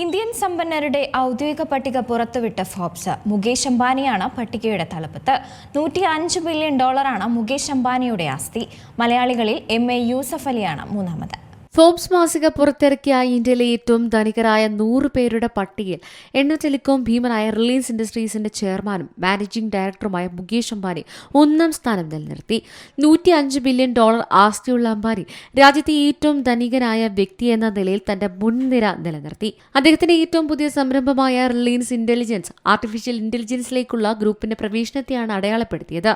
Indian സമ്പന്നരുടെ ഔദ്യോഗിക പട്ടിക പുറത്തുവിട്ട ഫോബ്സ് മുകേഷ് അംബാനിയാണ് പട്ടികയുടെ തലപ്പത്ത്. നൂറ്റി അഞ്ച് ബില്യൺ ഡോളറാണ് മുകേഷ് അംബാനിയുടെ ആസ്തി. മലയാളികളിൽ എം എ യൂസഫ് അലിയാണ് മൂന്നാമത്. ഫോബ്സ് മാസിക പുറത്തിറക്കിയ ഇന്ത്യയിലെ ഏറ്റവും ധനികരായ നൂറ് പേരുടെ പട്ടികയിൽ എണ്ണ ടെലികോം ഭീമനായ റിലയൻസ് ഇൻഡസ്ട്രീസിന്റെ ചെയർമാനും മാനേജിംഗ് ഡയറക്ടറുമായ മുകേഷ് അംബാനി ഒന്നാം സ്ഥാനം നിലനിർത്തി. നൂറ്റി അഞ്ച് ബില്യൺ ഡോളർ ആസ്തിയുള്ള അംബാനി രാജ്യത്തെ ഏറ്റവും ധനികനായ വ്യക്തി എന്ന നിലയിൽ തന്റെ മുൻനിര നിലനിർത്തി. അദ്ദേഹത്തിന്റെ ഏറ്റവും പുതിയ സംരംഭമായ റിലയൻസ് ഇന്റലിജൻസ് ആർട്ടിഫിഷ്യൽ ഇന്റലിജൻസിലേക്കുള്ള ഗ്രൂപ്പിന്റെ പ്രവേശനത്തെയാണ് അടയാളപ്പെടുത്തിയത്.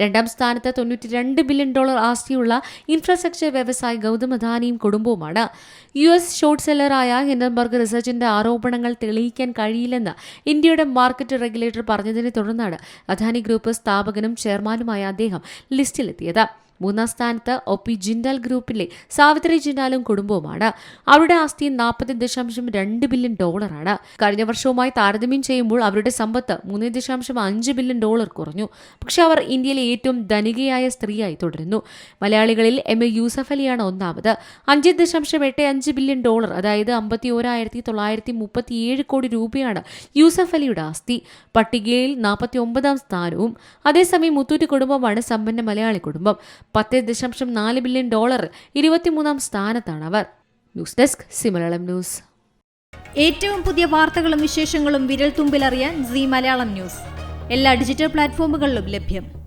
രണ്ടാം സ്ഥാനത്ത് തൊണ്ണൂറ്റി ബില്യൺ ഡോളർ ആസ്തിയുള്ള ഇൻഫ്രാസ്ട്രക്ചർ വ്യവസായി ഗൗതം അദാനിയും കുടുംബവുമാണ്. യു എസ് ഷോർട്ട് സെല്ലറായ ഹിൻഡൻബർഗ് റിസർച്ചിന്റെ ആരോപണങ്ങൾ തെളിയിക്കാൻ കഴിയില്ലെന്ന് ഇന്ത്യയുടെ മാർക്കറ്റ് റെഗുലേറ്റർ പറഞ്ഞതിനെ തുടർന്നാണ് അദാനി ഗ്രൂപ്പ് സ്ഥാപകനും ചെയർമാനുമായ അദ്ദേഹം ലിസ്റ്റിലെത്തിയത്. മൂന്നാം സ്ഥാനത്ത് ഒ പി ജിൻഡാൽ ഗ്രൂപ്പിലെ സാവിത്രി ജിൻഡാലും കുടുംബവുമാണ്. അവരുടെ ആസ്തി നാൽപ്പത്തി ദശാംശം രണ്ട് ബില്യൺ ഡോളറാണ് കഴിഞ്ഞ വർഷവുമായി താരതമ്യം ചെയ്യുമ്പോൾ അവരുടെ സമ്പത്ത് മൂന്ന് ദശാംശം അഞ്ച് ബില്യൺ ഡോളർ കുറഞ്ഞു. പക്ഷേ അവർ ഇന്ത്യയിലെ ഏറ്റവും ധനികയായ സ്ത്രീയായി തുടരുന്നു. മലയാളികളിൽ എം എ യൂസഫ് അലിയാണ് ഒന്നാമത്. അഞ്ച് ദശാംശം എട്ട് അഞ്ച് ബില്യൺ ഡോളർ അതായത് അമ്പത്തി ഓരായിരത്തി തൊള്ളായിരത്തി മുപ്പത്തിയേഴ് കോടി രൂപയാണ് യൂസഫ് അലിയുടെ ആസ്തി. പട്ടികയിൽ നാൽപ്പത്തി ഒമ്പതാം സ്ഥാനവും. അതേസമയം മുത്തൂറ്റ് കുടുംബമാണ് സമ്പന്ന മലയാളി കുടുംബം. പത്ത് ദശാംശം നാല് ബില്യൺ ഡോളർ ഇരുപത്തിമൂന്നാം സ്ഥാനത്താണ് അവർ ന്യൂസ് ഡെസ്ക് സിമലയാളം ന്യൂസ്. ഏറ്റവും പുതിയ വാർത്തകളും വിശേഷങ്ങളും വിരൽ തുമ്പിലറിയാൻ സി മലയാളം ന്യൂസ്. എല്ലാ ഡിജിറ്റൽ പ്ലാറ്റ്ഫോമുകളിലും ലഭ്യം.